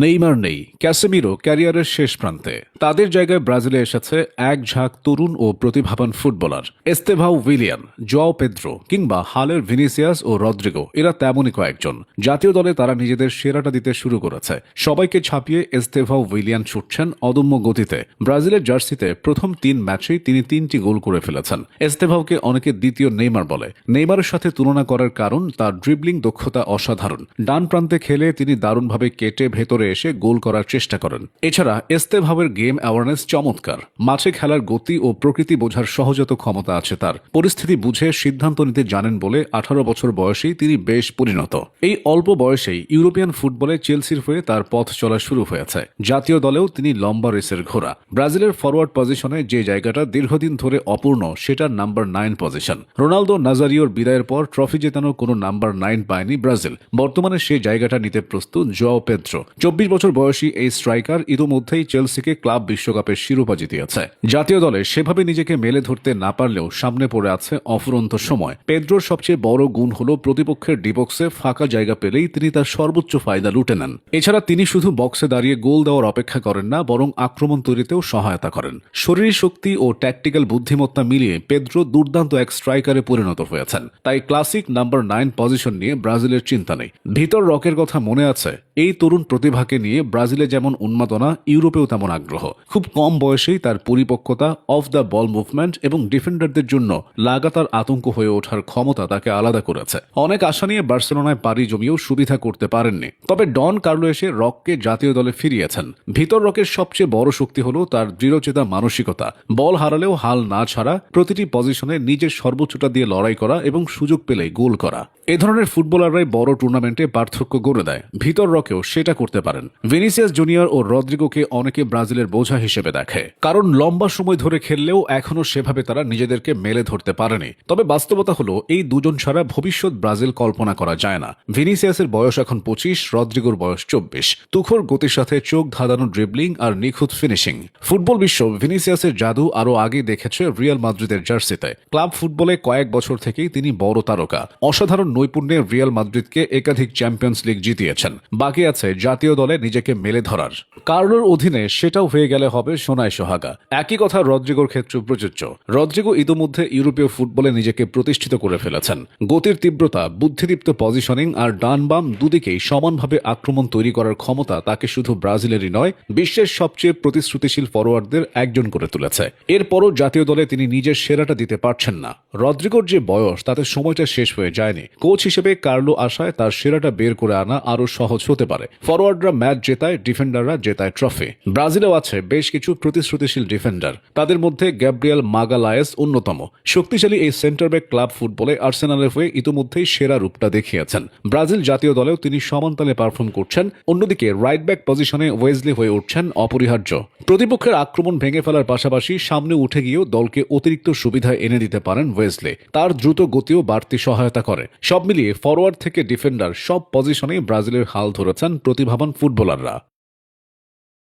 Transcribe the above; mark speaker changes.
Speaker 1: Neymar নেই, Casemiro ক্যারিয়ারের শেষ প্রান্তে। তাদের জায়গায় ব্রাজিলে এসেছে এক ঝাঁক তরুণ ও প্রতিভাবান footballer. Estevao Willian, Joao Pedro কিংবা হালের ভিনিসিয়াস ও রদ্রিগো, এরা তেমনই কয়েকজন। জাতীয় দলে তারা নিজেদের সেরাটা দিতে শুরু করেছে। সবাইকে ছাপিয়ে এস্তেভাও উইলিয়ান ছুটছেন অদম্য গতিতে। ব্রাজিলের জার্সিতে প্রথম তিন ম্যাচেই তিনি তিনটি গোল করে ফেলেছেন। এস্তেভাওকে অনেকে দ্বিতীয় নেইমার বলে। নেইমারের সাথে তুলনা করার কারণ তার ড্রিবলিং দক্ষতা অসাধারণ। ডান প্রান্তে খেলে তিনি দারুণভাবে কেটে ভেতরে এসে গোল করার চেষ্টা করেন। এছাড়া এস্তেভাবের গেম অ্যাওয়ারনেস চমৎকার। মাঠে খেলার গতি ও প্রকৃতি বোঝার সহজাত ক্ষমতা আছে তার। পরিস্থিতি বুঝে সিদ্ধান্ত নিতে জানেন বলে আঠারো বছর বয়সেই তিনি বেশ পরিণত। এই অল্প বয়সেই ইউরোপিয়ান ফুটবলে চেলসির হয়ে তার পথ চলা শুরু হয়েছে। জাতীয় দলেও তিনি লম্বা রেসের ঘোড়া। ব্রাজিলের ফরওয়ার্ড পজিশনে যে জায়গাটা দীর্ঘদিন ধরে অপূর্ণ, সেটার নাম্বার নাইন পজিশন। রোনালদো নাজারিওর বিদায়ের পর ট্রফি জেতানো কোনো নাম্বার নাইন পায়নি ব্রাজিল। বর্তমানে সেই জায়গাটা নিতে প্রস্তুত জোয়াও পেদ্রো। চব্বিশ বছর বয়সী এই স্ট্রাইকার ইতোমধ্যেই চেলসিকে ক্লাব বিশ্বকাপের শিরোপা জিতিয়েছে। জাতীয় দলে সেভাবে নিজেকে মেলে ধরতে না পারলেও সামনে পড়ে আছে অফুরন্ত সময়। পেদ্রোর সবচেয়ে বড় গুণ হল প্রতিপক্ষের ডিবক্সে ফাঁকা জায়গা পেলেই তিনি তার সর্বোচ্চ ফায়দা লুটে নেন। এছাড়া তিনি শুধু বক্সে দাঁড়িয়ে গোল দেওয়ার অপেক্ষা করেন না, বরং আক্রমণ তৈরিতেও সহায়তা করেন। শরীর শক্তি ও ট্যাকটিক্যাল বুদ্ধিমত্তা মিলিয়ে পেদ্রো দুর্দান্ত এক স্ট্রাইকারে পরিণত হয়েছেন। তাই ক্লাসিক নাম্বার নাইন পজিশন নিয়ে ব্রাজিলের চিন্তা নেই। ভিতর রকের কথা মনে আছে, এই তরুণ প্রতিভাকে নিয়ে ব্রাজিলে যেমন উন্মাদনা, ইউরোপেও তেমন আগ্রহ। খুব কম বয়সেই তার পরিপক্কতা অফ দ্য বল মুভমেন্ট এবং ডিফেন্ডারদের জন্য লাগাতার আতঙ্ক হয়ে ওঠার ক্ষমতা তাকে আলাদা করেছে। অনেক আশা নিয়ে বার্সেলোনায় পাড়ি জমিয়েও সুবিধা করতে পারেননি। তবে ডন কার্লো এসে রককে জাতীয় দলে ফিরিয়েছেন। ভিতর রকের সবচেয়ে বড় শক্তি হল তার দৃঢ়চেতা মানসিকতা। বল হারালেও হাল না ছাড়া প্রতিটি পজিশনে নিজের সর্বোচ্চটা দিয়ে লড়াই করা এবং সুযোগ পেলে গোল করা। এ ধরনের ফুটবলাররাই বড় টুর্নামেন্টে পার্থক্য গড়ে দেয়। ভিতর রকেও সেটা করতে পারেন। ভিনিসিয়াস জুনিয়র ও রদ্রিগোকে অনেকে ব্রাজিলের বোঝা হিসেবে দেখে। কারণ লম্বা সময় ধরে খেললেও এখনও সেভাবে তারা নিজেদেরকে মেলে ধরতে পারেনি। তবে বাস্তবতা হলো, এই দুজন ছাড়া ভবিষ্যৎ ব্রাজিল কল্পনা করা যায় না। ভিনিসিয়াসের বয়স এখন পঁচিশ, রদ্রিগোর বয়স চব্বিশ। তুখোর গতির সাথে চোখ ধাঁধানো ড্রিবলিং আর নিখুঁত ফিনিশিং ফুটবল বিশ্ব ভিনিসিয়াসের জাদু আরও আগে দেখেছে রিয়াল মাদ্রিদের জার্সিতে। ক্লাব ফুটবলে কয়েক বছর থেকেই তিনি বড় তারকা। অসাধারণ নৈপুণ্যে রিয়াল মাদ্রিদকে একাধিক চ্যাম্পিয়ন্স লিগ জিতিয়েছেন। বাকি আছে জাতীয় দলে নিজেকে মেলে ধরার। কার্লোর অধীনে সেটাও হয়ে গেলে হবে সোনায় সোহাগা। একই কথা রদ্রিগোর ক্ষেত্রে প্রযোজ্য। রদ্রিগো ইতোমধ্যে ইউরোপীয় ফুটবলে নিজেকে প্রতিষ্ঠিত করে ফেলেছেন। গতির তীব্রতা, বুদ্ধিদীপ্ত পজিশনিং আর ডান বাম দুদিকেই সমানভাবে আক্রমণ তৈরি করার ক্ষমতা তাকে শুধু ব্রাজিলেরই নয়, বিশ্বের সবচেয়ে প্রতিশ্রুতিশীল ফরোয়ার্ডদের একজন করে তুলেছে। এরপরও জাতীয় দলে তিনি নিজের সেরাটা দিতে পারছেন না। রদ্রিগোর যে বয়স, তাতে সময়টা শেষ হয়ে যায়নি। কোচ হিসেবে কার্লো আশায় তার সেরাটা বের করে আনা আরও সহজ হতে পারে। ফরওয়ার্ডরা ম্যাচ জেতায়, ডিফেন্ডাররা জেতায় ট্রফি। ব্রাজিলেও আছে বেশ কিছু প্রতিশ্রুতিশীল ডিফেন্ডার। তাদের মধ্যে গ্যাব্রিয়েল মাগালায়েস অন্যতম। শক্তিশালী এই সেন্টার ব্যাক ক্লাব ফুটবলে আর্সেনালের হয়ে ইতিমধ্যেই সেরা রূপটা দেখিয়েছেন। ব্রাজিল জাতীয় দলেও তিনি সমানতালে পারফর্ম করছেন। অন্যদিকে রাইট ব্যাক পজিশনে ওয়েজলি হয়ে উঠছেন অপরিহার্য। প্রতিপক্ষের আক্রমণ ভেঙে ফেলার পাশাপাশি সামনে উঠে গিয়েও দলকে অতিরিক্ত সুবিধা এনে দিতে পারেন ওয়েজলে তার দ্রুত গতিও বাড়তি সহায়তা করে। সব মিলিয়ে ফরওয়ার্ড থেকে ডিফেন্ডার সব পজিশনেই ব্রাজিলের হাল ধরেছেন প্রতিভাবান ফুটবলাররা।